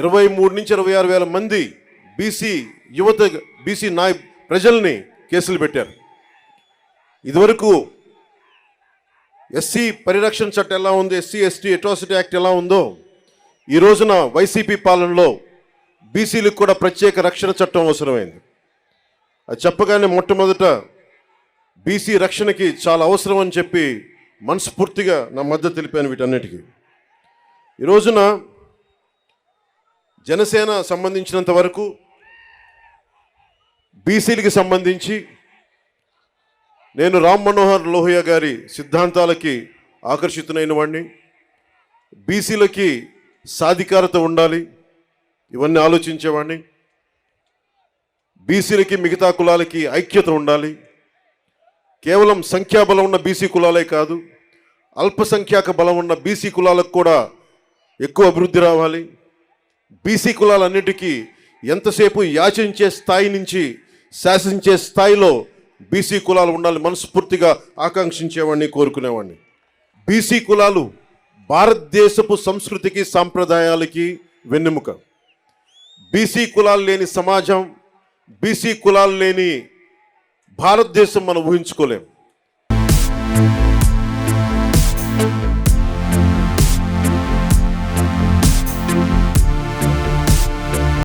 ఇరవై మూడు నుంచి ఇరవై ఆరు వేల మంది బీసీ యువత బీసీ నాయ ప్రజల్ని కేసులు పెట్టారు. ఇదివరకు ఎస్సీ పరిరక్షణ చట్టం ఎలా ఉంది ఎస్సీ ఎస్టీ అట్రాసిటీ యాక్ట్ ఎలా ఉందో ఈ రోజున వైసీపీ పాలనలో బీసీలకు కూడా ప్రత్యేక రక్షణ చట్టం అవసరమైంది. అది చెప్పగానే మొట్టమొదట బీసీ రక్షణకి చాలా అవసరం అని చెప్పి మనస్ఫూర్తిగా నా మద్దతు తెలిపాను వీటన్నిటికీ. ఈ రోజున జనసేన సంబంధించినంత వరకు బీసీలకి సంబంధించి నేను రామ్ మనోహర్ లోహియా గారి సిద్ధాంతాలకి ఆకర్షితునైన వాడిని బీసీలకి సాధికారత ఉండాలి ఇవన్నీ ఆలోచించేవాడిని బీసీలకి మిగతా కులాలకి ఐక్యత ఉండాలి. కేవలం సంఖ్యాబలం ఉన్న బీసీ కులాలే కాదు అల్పసంఖ్యాక బలం ఉన్న బీసీ కులాలకు కూడా ఎక్కువ అభివృద్ధి రావాలి. బీసీ కులాలన్నిటికీ ఎంతసేపు యాచించే స్థాయి నుంచి శాసించే స్థాయిలో బీసీ కులాలు ఉండాలి మనస్ఫూర్తిగా ఆకాంక్షించేవాడిని కోరుకునేవాడిని. బీసీ కులాలు భారతదేశపు సంస్కృతికి సాంప్రదాయాలకి వెన్నెముక. బీసీ కులాలు లేని సమాజం బీసీ కులాలు లేని భారతదేశం మనం ఊహించుకోలేం.